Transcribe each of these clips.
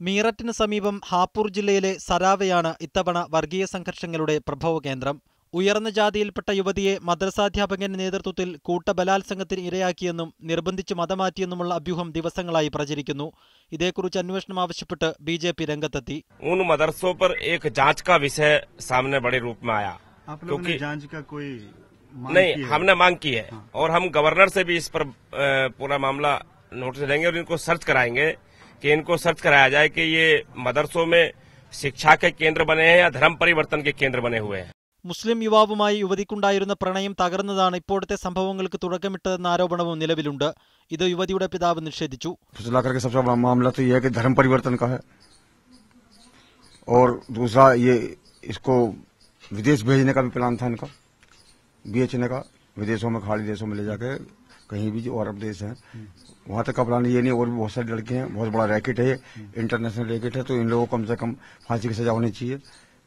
മീററ്റിന് സമീപം ഹാപ്പൂർ ജില്ലയിലെ സരാവയാണ് ഇത്തവണ വർഗീയ സംഘർഷങ്ങളുടെ പ്രഭവ കേന്ദ്രം ഉയർന്ന ജാതിയിൽപ്പെട്ട യുവതിയെ മദ്രസാധ്യാപകന്റെ നേതൃത്വത്തിൽ കൂട്ടബലാത്സംഗത്തിന് ഇരയാക്കിയെന്നും നിർബന്ധിച്ച് മതമാറ്റിയെന്നുമുള്ള അഭ്യൂഹം ദിവസങ്ങളായി പ്രചരിക്കുന്നു ഇതേക്കുറിച്ച് അന്വേഷണം ആവശ്യപ്പെട്ട് ബി ജെ പി രംഗത്തെത്തി उन मदरसों पर एक जांच का विषय सामने बड़े रूप में आया आप लोगों ने क्योंकि जांच का कोई मांग नहीं की है? हमने मांग की है और हम गवर्नर से भी इस पर अ, पूरा मामला नोटिस देंगे और इनको सर्च कराएंगे कि इनको सर्च कराया जाए कि ये मदरसों में शिक्षा के केंद्र बने हैं या धर्म परिवर्तन के केंद्र बने हुए हैं മുസ്ലിം യുവാവുമായി യുവതിക്കുണ്ടായിരുന്ന പ്രണയം തകർന്നതാണ് ഇപ്പോഴത്തെ സംഭവങ്ങൾക്ക് തുടക്കമിട്ടതെന്ന ആരോപണവും നിലവിലുണ്ട് ഇത് യുവതിയുടെ പിതാവ് നിഷേധിച്ചു फुसला करके सबसे बड़ा मामला तो ये है कि धर्म परिवर्तन का है और दूसरा ये इसको विदेश भेजने का भी प्लान था इनका बेचने का विदेशों में खाड़ी देशों में ले जाकर कहीं भी जो अरब देश है वहाँ तक कपड़ा नहीं ये नहीं और भी बहुत सारे लड़के हैं बहुत बड़ा रैकेट है इंटरनेशनल रैकेट है तो इन लोगों को कम से कम फांसी की सजा होनी चाहिए।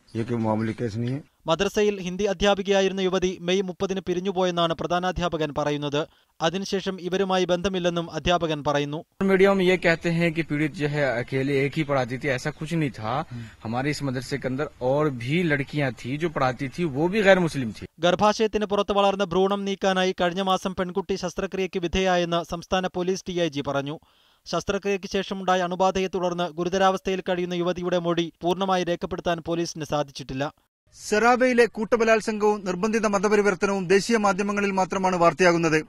ये कोई मामूली केस नहीं है മദ്രസയിൽ ഹിന്ദി അധ്യാപികയായിരുന്ന യുവതി മെയ് മുപ്പതിന് പിരിഞ്ഞുപോയെന്നാണ് പ്രധാനാധ്യാപകൻ പറയുന്നത് അതിനുശേഷം ഇവരുമായി ബന്ധമില്ലെന്നും അധ്യാപകൻ പറയുന്നു मीडिया में ये कहते हैं कि पीड़ित जो है अकेले एक ही पढ़ाती थी ऐसा कुछ नहीं था हमारे इस मदरसे के अंदर और भी लड़कियां थी जो पढ़ाती थी वो भी गैर मुस्लिम थी ഗർഭാശയത്തിന് പുറത്ത് വളർന്ന ഭ്രൂണം നീക്കാനായി കഴിഞ്ഞ മാസം പെൺകുട്ടി ശസ്ത്രക്രിയയ്ക്ക് വിധേയായെന്ന് സംസ്ഥാന പോലീസ് ഡിഐജി പറഞ്ഞു ശസ്ത്രക്രിയയ്ക്ക് ശേഷമുണ്ടായ അണുബാധയെ തുടർന്ന് ഗുരുതരാവസ്ഥയിൽ കഴിയുന്ന യുവതിയുടെ മൊഴി പൂർണമായി രേഖപ്പെടുത്താൻ പോലീസിന് സാധിച്ചിട്ടില്ല. സെറാബയിലെ കൂട്ടബലാത്സംഗവും നിർബന്ധിത മതപരിവർത്തനവും ദേശീയ മാധ്യമങ്ങളിൽ മാത്രമാണ് വാർത്തയാകുന്നത്.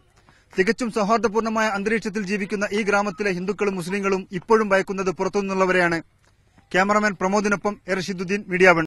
തികച്ചും സൗഹാർദ്ദപൂർണമായ അന്തരീക്ഷത്തിൽ ജീവിക്കുന്ന ഈ ഗ്രാമത്തിലെ ഹിന്ദുക്കളും മുസ്ലിങ്ങളും ഇപ്പോഴും ഭയക്കുന്നത് പുറത്തുനിന്നുള്ളവരെയാണ്. ക്യാമറമാൻ പ്രമോദിനൊപ്പം എ മീഡിയ വൺ.